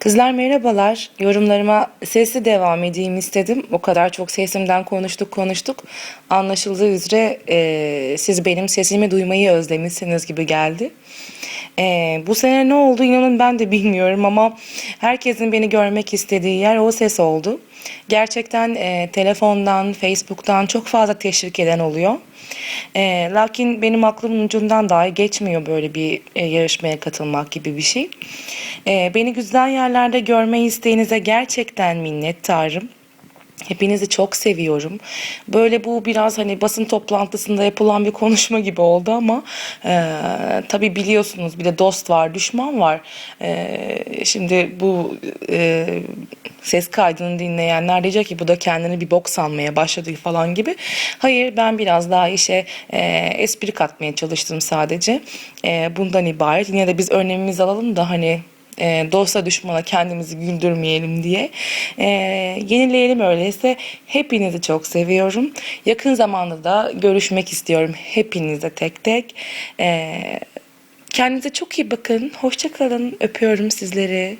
Kızlar merhabalar. Yorumlarıma sesli devam edeyim istedim. O kadar çok sesimden konuştuk konuştuk. Anlaşıldığı üzere e, siz benim sesimi duymayı özlemişsiniz gibi geldi. E, bu sene ne oldu inanın ben de bilmiyorum ama herkesin beni görmek istediği yer o ses oldu. Gerçekten e, telefondan, Facebook'tan çok fazla teşvik eden oluyor. E, lakin benim aklımın ucundan dahi geçmiyor böyle bir e, yarışmaya katılmak gibi bir şey. E, beni güzel yerlerde görme isteğinize gerçekten minnettarım. Hepinizi çok seviyorum. Böyle bu biraz hani basın toplantısında yapılan bir konuşma gibi oldu ama e, tabii biliyorsunuz bir de dost var, düşman var. E, şimdi bu e, ses kaydını dinleyenler diyecek ki bu da kendini bir bok sanmaya başladı falan gibi. Hayır ben biraz daha işe e, espri katmaya çalıştım sadece. E, bundan ibaret. Yine de biz önlemimizi alalım da hani e, dosta düşmana kendimizi güldürmeyelim diye. E, yenileyelim öyleyse. Hepinizi çok seviyorum. Yakın zamanda da görüşmek istiyorum. Hepinize tek tek. E, kendinize çok iyi bakın. Hoşça kalın. Öpüyorum sizleri.